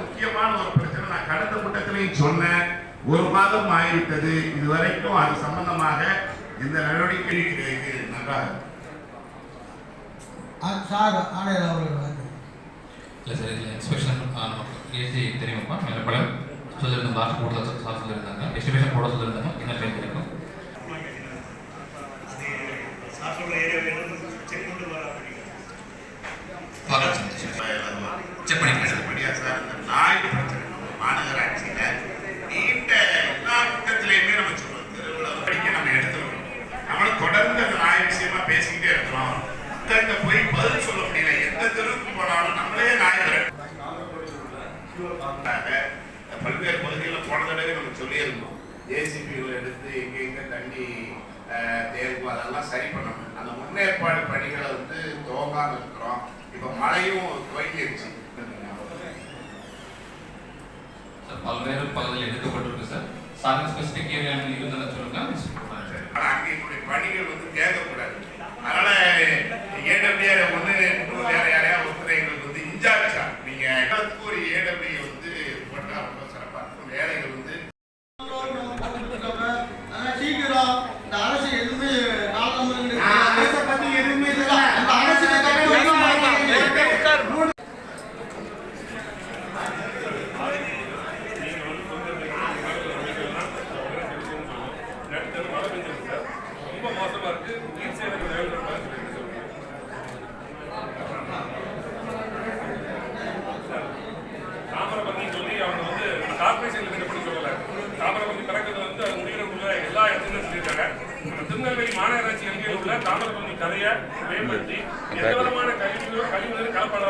முக்கியமான ஒரு பிரச்சனை. நான் கடந்த கூட்டத்திலையும் சொன்னேன். ஒரு மாதம் ஆகிவிட்டது. இதுவரைக்கும் அது சம்பந்தமாக இந்த நடவடிக்கை நன்றாக சார் ஆணையர் அவர்கள் இல்லை சார் இதில் நமக்கு ஏசி தெரியுமாப்பா? மேலப்படம் சொல்லியிருந்தோம் லாஸ்ட் போர்டில் சார் சொல்லியிருந்தாங்க. எஸ்டிமேஷன் போட சொல்லியிருந்தாங்க. என்ன டைம் கிடைக்கும்? பேசிக்கிட்டே இருக்கலாம். அத்தங்க போய் பதில் சொல்ல முடியல. எந்த தெருவுக்கு போனாலும் நம்மளே நாயகர் பல்வேறு பகுதிகளில் போன தடவை நம்ம சொல்லியிருந்தோம். ஏசிபிகள் எடுத்து எங்கெங்க தண்ணி தேர்வு அதெல்லாம் சரி பண்ணணும். அந்த முன்னேற்பாடு பணிகளை வந்து துவங்காமல் இருக்கிறோம். இப்போ மழையும் துவங்கிடுச்சு பல்வேறு பகுதியில் எடுக்கப்பட்டிருக்கு சார். சார் ஸ்பெசிஃபிக் ஏரியா இருந்ததுன்னு சொல்லுங்க. ஒரு ஏடபிள்யூ வந்து போட்டா ரொம்ப சிறப்பா இருக்கும் வேலைகள் வந்து சீக்கிரம் இந்த அரசு எதுவுமே அரசை பத்தி எதுவுமே சொல்லல. அந்த அரசு ரொம்ப மோசமா இருக்கு தாமிரபரணி கரையை மேம்படுத்தி எந்த விதமான கழிவு கழிவுநீர் கலப்பட